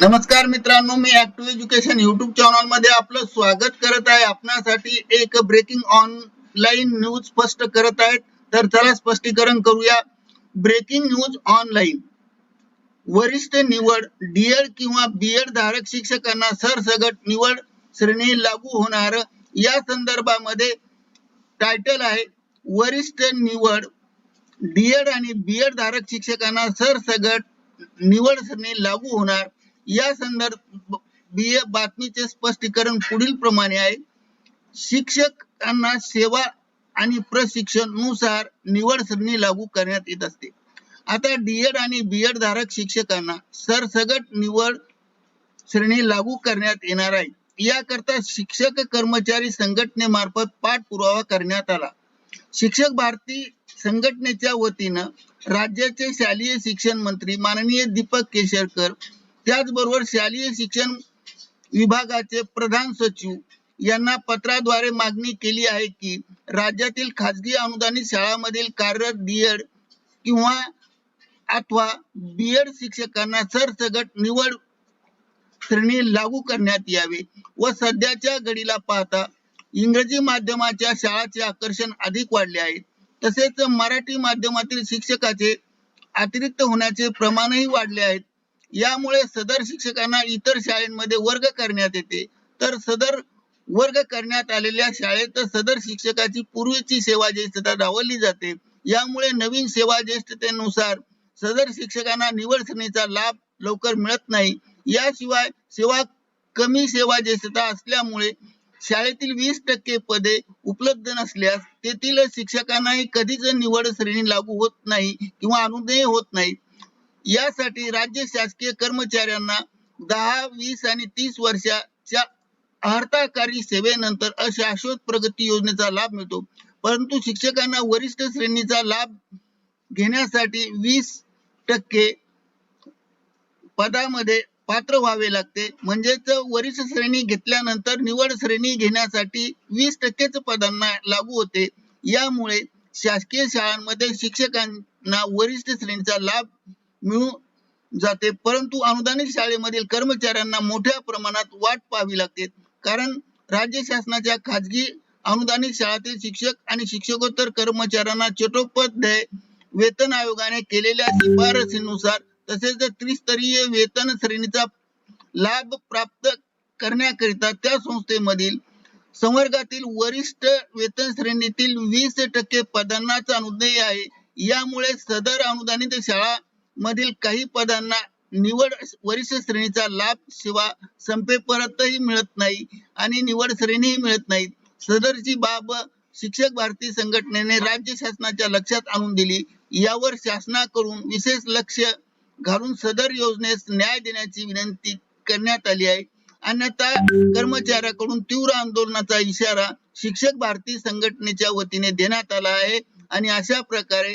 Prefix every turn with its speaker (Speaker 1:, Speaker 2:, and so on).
Speaker 1: नमस्कार मित्रांनो मी ऍक्टिव्ह एज्युकेशन युट्यूब चॅनलमध्ये आपलं स्वागत करत आहे. आपणासाठी एक ब्रेकिंग ऑनलाईन न्यूज स्पष्ट करत आहेत. तर चला स्पष्टीकरण करूया. ब्रेकिंग न्यूज ऑनलाईन वरिष्ठ निवड डीएड किंवा बीएड धारक शिक्षकांना सरसगट निवड श्रेणी लागू होणार. या संदर्भामध्ये टायटल आहे वरिष्ठ निवड डीएड आणि बीएड धारक शिक्षकांना सरसगट निवड श्रेणी लागू होणार. या संदर्भ बातमीचे स्पष्टीकरण पुढील प्रमाणे आहे. शिक्षकांना सेवा आणि प्रशिक्षणनुसार निवड सरणी लागू करण्यात येत असते. आता डीएड आणि बीएड धारक शिक्षकांना सरसगट निवड श्रेणी लागू करण्यात येणार आहे. याकरता शिक्षक कर्मचारी संघटनेमार्फत पाठपुरावा करण्यात आला. शिक्षक भारती संघटनेच्या वतीनं राज्याचे शालेय शिक्षण मंत्री माननीय दीपक केसरकर त्याचबरोबर शालेय शिक्षण विभागाचे प्रधान सचिव यांना पत्राद्वारे मागणी केली आहे की राज्यातील खाजगी अनुदानित शाळांमधील कार्यरत डीएड किंवा अथवा बीएड शिक्षकांना सरसगट निवड श्रेणी लागू करण्यात यावे व सध्याच्या घडीला पाहता इंग्रजी माध्यमाच्या शाळाचे आकर्षण अधिक वाढले आहे. तसेच मराठी माध्यमातील शिक्षकाचे अतिरिक्त होण्याचे प्रमाणही वाढले आहेत. यामुळे सदर शिक्षकांना इतर शाळेमध्ये वर्ग करण्यात येते. तर सदर वर्ग करण्यात आलेल्या शाळेत सदर शिक्षकाची पूर्वीची सेवा ज्येष्ठता डावलली जाते. यामुळे नवीन सेवा ज्येष्ठतेनुसार सदर शिक्षकांना निवड श्रेणीचा लाभ लवकर मिळत नाही. याशिवाय सेवा कमी सेवा ज्येष्ठता असल्यामुळे शाळेतील वीस टक्के पदे उपलब्ध नसल्यास तेथील शिक्षकांनाही कधीच निवड श्रेणी लागू होत नाही किंवा अनुदय होत नाही. यासाठी राज्य शासकीय कर्मचाऱ्यांना दहा वीस आणि तीस वर्षाच्या हर्ताकारी सेवेनंतर अशाश्वत प्रगती योजनेचा लाभ मिळतो. परंतु शिक्षकांना वरिष्ठ श्रेणीचा लाभ घेण्यासाठी वीस टक्के पदामध्ये पात्र व्हावे लागते. म्हणजेच वरिष्ठ श्रेणी घेतल्यानंतर निवड श्रेणी घेण्यासाठी वीस टक्केच पदांना लागू होते. यामुळे शासकीय शाळांमध्ये शिक्षकांना वरिष्ठ श्रेणीचा लाभ मिळून जाते. परंतु अनुदानित शाळेमधील कर्मचाऱ्यांना मोठ्या प्रमाणात वाट पाहावी लागते. कारण राज्य शासनाच्या खाजगी अनुदानित शाळातील शिक्षक आणि शिक्षकोत्तर कर्मचाऱ्यांना चटोपाध्याय वेतन आयोगाने केलेल्या शिफारसीनुसार तसेच त्रिस्तरीय वेतन श्रेणीचा लाभ प्राप्त करण्याकरिता त्या संस्थेमधील संवर्गातील वरिष्ठ वेतन श्रेणीतील वीस टक्के पदांनाच अनुदान आहे. यामुळे सदर अनुदानित शाळा मधील काही पदांना निवड वरिष्ठ श्रेणीचा लाभ सेवा संपेपर्यंतही मिळत नाही आणि निवड श्रेणीही मिळत नाही सदरची बाब शिक्षक भारती संघटनेने राज्य शासनाच्या लक्षात आणून दिली. यावर शासनाकडून विशेष लक्ष घालून सदर योजनेस न्याय देण्याची विनंती करण्यात आली आहे. अन्यथा कर्मचाऱ्याकडून तीव्र आंदोलनाचा इशारा शिक्षक भारती संघटनेच्या वतीने देण्यात आला आहे आणि अशा प्रकारे